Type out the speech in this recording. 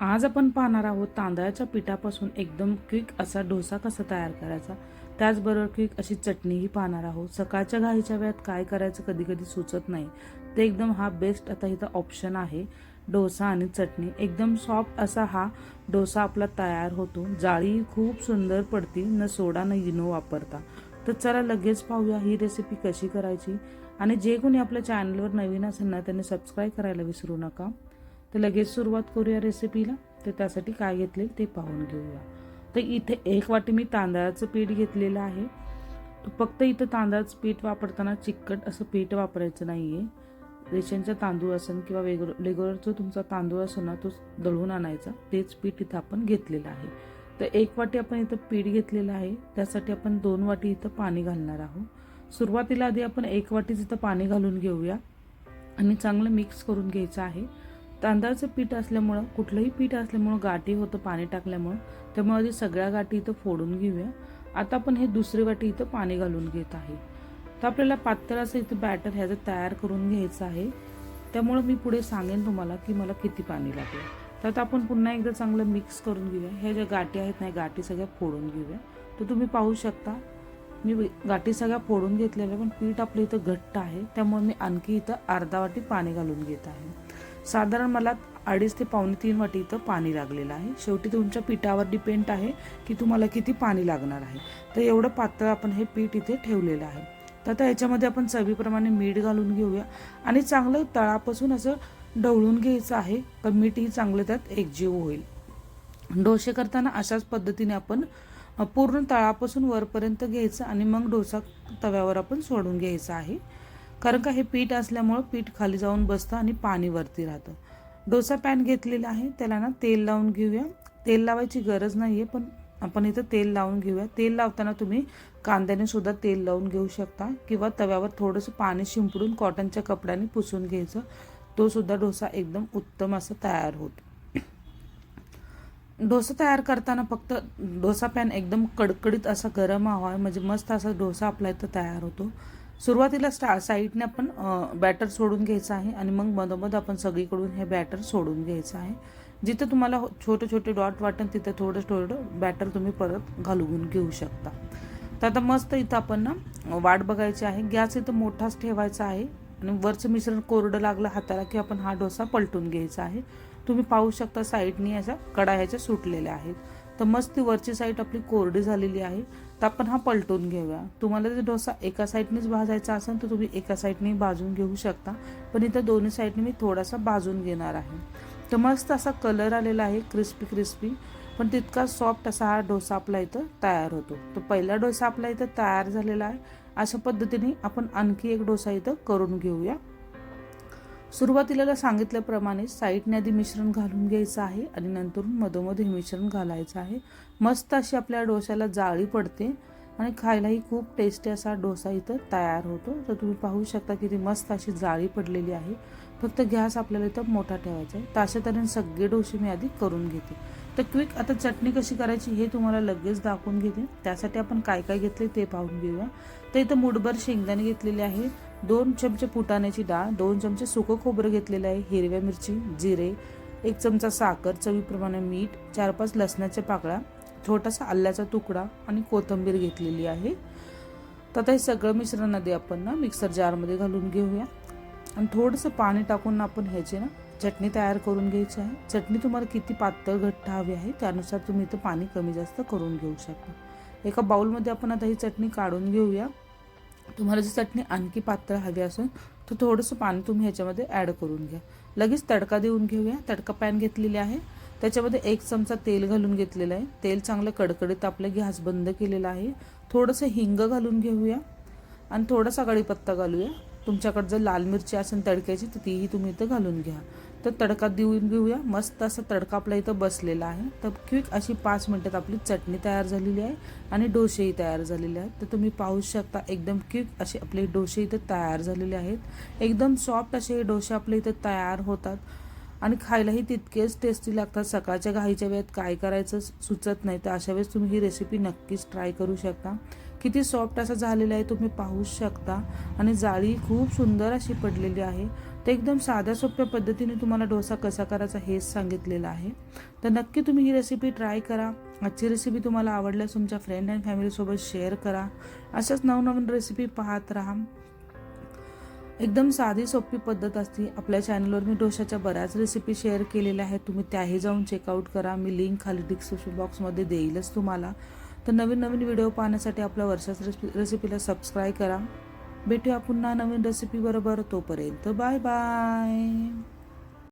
आज आपण पाहणार आहोत तांदळाच्या पिठापासून एकदम क्विक असा डोसा कसा तयार करायचा? त्याचबरोबर क्विक अशी चटणीही पाहणार आहोत. सकाळच्या घाईच्या वेळात काय करायचं कधी कधी सुचत नाही. ते एकदम हा बेस्ट आता इथं ऑप्शन आहे. डोसा आणि चटणी. एकदम सॉफ्ट असा हा डोसा आपला तयार होतो. जाळी खूप सुंदर पडती. न सोडा न इनो वापरता. तर चला लगेच पाहूया ही रेसिपी कशी करायची. आणि जे कोणी आपल्या चॅनलवर नवीन असेल ना त्यांनी सबस्क्राईब करायला विसरू नका. तर लगेच सुरुवात करूया रेसिपीला तर त्यासाठी काय घेतले ते पाहून घेऊया. तर इथे एक वाटी मी तांदळाचं पीठ घेतलेलं आहे. फक्त इथं तांदळाचं पीठ वापरताना चिकट असं पीठ वापरायचं नाही आहे रेशनचा तांदूळ असेल किंवा वेगळं रेग्युलरचा तुमचा तांदूळ असेल ना तो दळून आणायचा. तेच पीठ इथं आपण घेतलेलं आहे. तर एक वाटी आपण इथं पीठ घेतलेलं आहे. त्यासाठी आपण दोन वाटी इथं पाणी घालणार आहोत. सुरुवातीला आधी आपण एक वाटीच इथं पाणी घालून घेऊया. आणि चांगलं मिक्स करून घ्यायचं आहे. तांदळाचं पीठ असल्यामुळं कुठलंही पीठ असल्यामुळं गाठी होतं पाणी टाकल्यामुळं त्यामुळे आधी सगळ्या गाठी इथं फोडून घेऊया. आता आपण हे दुसरी वाटी इथं पाणी घालून घेत आहे. तर आपल्याला पातळ असं इथं बॅटर ह्याचं तयार करून घ्यायचं आहे. त्यामुळं मी पुढे सांगेन तुम्हाला की मला किती पाणी लागेल. तर आता आपण पुन्हा एकदा चांगलं मिक्स करून घेऊया. ह्या ज्या गाठी आहेत ना गाठी सगळ्या फोडून घेऊया. तर तुम्ही पाहू शकता मी गाठी सगळ्या फोडून घेतलेल्या पण पीठ आपलं इथं घट्ट आहे. त्यामुळे मी आणखी इथं अर्धा वाटी पाणी घालून घेत आहे. साधारण मला अडीच ते पावणे तीन वाटी इथं पाणी लागलेलं आहे. शेवटी तुमच्या पिठावर डिपेंड आहे की तुम्हाला किती पाणी लागणार आहे. तर एवढं पातळ आपण हे पीठ इथे ठेवलेलं आहे. तर आता याच्यामध्ये आपण चवीप्रमाणे मीठ घालून घेऊया. आणि चांगलं तळापासून असं ढवळून घ्यायचं आहे. तर मीठही चांगलं त्यात एकजीव होईल. डोसे करताना अशाच पद्धतीने आपण पूर्ण तळापासून वरपर्यंत घ्यायचं आणि मग डोसा तव्यावर आपण सोडून घ्यायचं आहे. कारण का हे पीठ असल्यामुळं पीठ खाली जाऊन बसतं आणि पाणी वरती राहतं. डोसा पॅन घेतलेला आहे. त्याला ना तेल लावून घेऊया. तेल लावायची गरज नाही आहे पण आपण इथं तेल लावून घेऊया. तेल लावताना तुम्ही कांद्याने सुद्धा तेल लावून घेऊ शकता किंवा तव्यावर थोडंसं पाणी शिंपडून कॉटनच्या कपड्याने पुसून घ्यायचं. तो सुद्धा डोसा एकदम उत्तम असा तयार होतो. डोसा तयार करताना फक्त डोसा पॅन एकदम कडकडीत असा गरम हवा म्हणजे मस्त असा डोसा आपला इथं तयार होतो. सुरुवातीला स्टा साईडने आपण बॅटर सोडून घ्यायचं आहे आणि मग मधोमध आपण सगळीकडून हे बॅटर सोडून घ्यायचं आहे. जिथं तुम्हाला हो, छोटे छोटे डॉट वाटेल तिथं थोडं थोडं बॅटर तुम्ही परत घालवून घेऊ शकता. तर आता मस्त इथं आपण ना वाट बघायची आहे. गॅस इथं मोठाच ठेवायचा आहे आणि वरचं मिश्रण कोरडं लागलं हाताला की आपण हा डोसा पलटून घ्यायचा आहे. तुम्ही पाहू शकता साईडनी अशा कडा ह्याच्या सुटलेल्या आहेत. तर मस्त ती वरची साईड आपली कोरडी झालेली आहे. तर आपण हा पलटून घेऊया. तुम्हाला जर डोसा एका साईडनेच भाजायचा असेल तर तुम्ही एका साईडने भाजून घेऊ शकता. पण इथं दोन्ही साईडने मी थोडासा भाजून घेणार आहे. तर मस्त असा कलर आलेला आहे क्रिस्पी क्रिस्पी पण तितका सॉफ्ट असा हा डोसा आपला इथं तयार होतो. तर पहिला डोसा आपला इथं तयार झालेला आहे. अशा पद्धतीने आपण आणखी एक डोसा इथं करून घेऊया. सुरुवातीला सांगितल्याप्रमाणे साईडने आधी मिश्रण घालून घ्यायचं आहे आणि नंतर मधोमध हे मिश्रण घालायचं आहे. मस्त अशी आपल्या डोश्याला जाळी पडते आणि खायलाही खूप टेस्टी असा डोसा इथं तयार होतो. तर तुम्ही पाहू शकता की ती मस्त अशी जाळी पडलेली आहे. फक्त गॅस आपल्याला इथं मोठा ठेवायचा आहे. तर अशा तऱ्हेने सगळे डोसे मी आधी करून घेते. तर क्विक आता चटणी कशी करायची हे तुम्हाला लगेच दाखवून घेते. त्यासाठी आपण काय काय घेतले ते पाहून घेऊया. तर इथं मुठभर शेंगदाणे घेतलेले आहे दोन चमचे फुटाण्याची डाळ दोन चमचे सुकं खोबरं घेतलेलं आहे हिरव्या मिरची जिरे एक चमचा साखर चवीप्रमाणे मीठ चार पाच लसणाच्या पाकळ्या छोटासा आल्याचा तुकडा आणि कोथिंबीर घेतलेली आहे. तर आता हे सगळं मिश्रण आधी आपण ना मिक्सर जारमध्ये घालून घेऊया. आणि थोडंसं पाणी टाकून आपण ह्याची ना चटणी तयार करून घ्यायची आहे. चटणी तुम्हाला किती पातळ घट्ट हवी आहे त्यानुसार तुम्ही इथं पाणी कमी जास्त करून घेऊ शकता. एका बाउलमध्ये आपण आता ही चटणी काढून घेऊया. तुम्हाला जर चटणी आणखी पातळ हवी असेल तर थोडंसं पाणी तुम्ही ह्याच्यामध्ये ॲड करून घ्या. लगेच तडका देऊन घेऊया. तडका पॅन घेतलेली आहे. त्याच्यामध्ये एक चमचा तेल घालून घेतलेलं आहे. तेल चांगलं कडकडीत आपलं गॅस बंद केलेला आहे. थोडंसं हिंग घालून घेऊया. आणि थोडासा कढीपत्ता घालूया. तुमच्याकडे जर लाल मिरची असेल तडक्याची तर तीही तुम्ही इथं घालून घ्या. तर तडका देऊन घेऊया. मस्त असा तडका आपला इथं बसलेला आहे. तर क्विक अशी पाच मिनटात आपली चटणी तयार झालेली आहे आणि डोसेही तयार झालेले आहेत. तर तुम्ही पाहू शकता एकदम क्विक असे आपले डोसे इथं तयार झालेले आहेत. एकदम सॉफ्ट असे हे डोसे आपले इथं तयार होतात. आणि खायलाही तितकेच टेस्टी लागतात. सकाळच्या घाईच्या वेळेत काय करायचं सुचत नाही. तर अशा वेळेस तुम्ही ही रेसिपी नक्कीच ट्राय करू शकता. किती सॉफ्ट असं झालेला आहे तुम्ही पाहू शकता. आणि जाळी खूप सुंदर अशी पडलेली आहे. तर एकदम साध्या सोप्या पद्धतीने तुम्हाला डोसा कसा करायचा हेच सांगितलेलं आहे. तर नक्की तुम्ही ही रेसिपी ट्राय करा. आजची रेसिपी तुम्हाला आवडल्यास तुमच्या फ्रेंड अँड फॅमिलीसोबत शेअर करा. अशाच नवनवीन रेसिपी पाहत राहा. एकदम साधी सोपी पद्धत असते. आपल्या चॅनलवर मी डोशाच्या बऱ्याच रेसिपी शेअर केलेल्या आहेत. तुम्ही त्याही जाऊन चेकआउट करा. मी लिंक खाली डिस्क्रिप्शन बॉक्समध्ये देईलच तुम्हाला. तर नवीन नवीन व्हिडिओ पाहण्यासाठी आपल्या वर्षाच रेसिपी रेसिपीला सबस्क्राईब करा. भेटूया पुन्हा नवीन रेसिपी बरोबर. तोपर्यंत बाय बाय